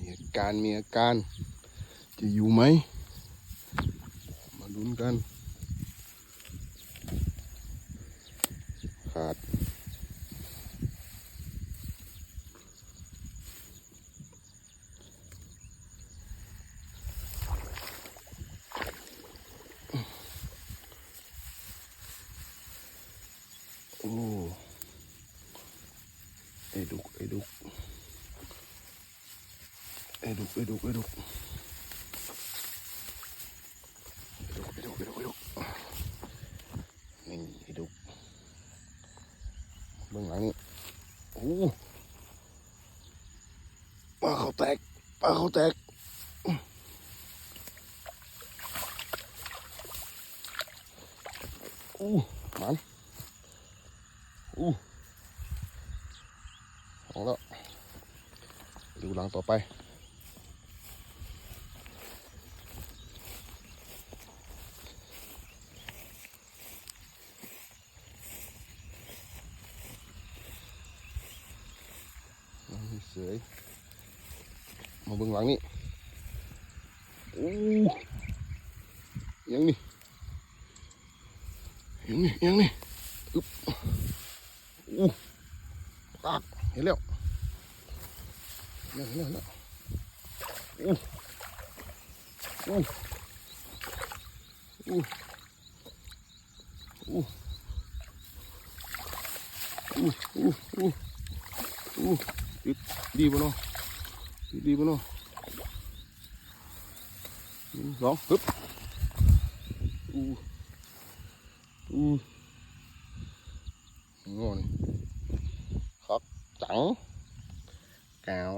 มีอาการมีอาการ จะอยู่ไหม มาลุ้นกัน ขาด โอ้ ไอ้ดุก ไอ้ดุก อดุกไอ้ดุกไอ้ดุกไอ้ดุกไอ้ดุกไอ้ดุกไอ้ดุกไอ้ดุกนี่ไอ้ดุกเบื้องหลังนี่โอ้ปลาเขาแตกปลาเขาแตกอู้มันอู้ของแล้วดูหลังต่อไป นี่เส ยมาเบิ่งหลังนี่โอ้ยังนี่ยังนี่ยังนี่อึ๊บอู้ปากเห็นแล้วเห็นแล้วเห็นแล้วอู้อู้อู้อู้อู้อู้อู้ ติดดีบ่เนาะติดดีบ่เนาะหนึ่งสองปึ๊บอู้อู้งอนี่ครับจังแก้ว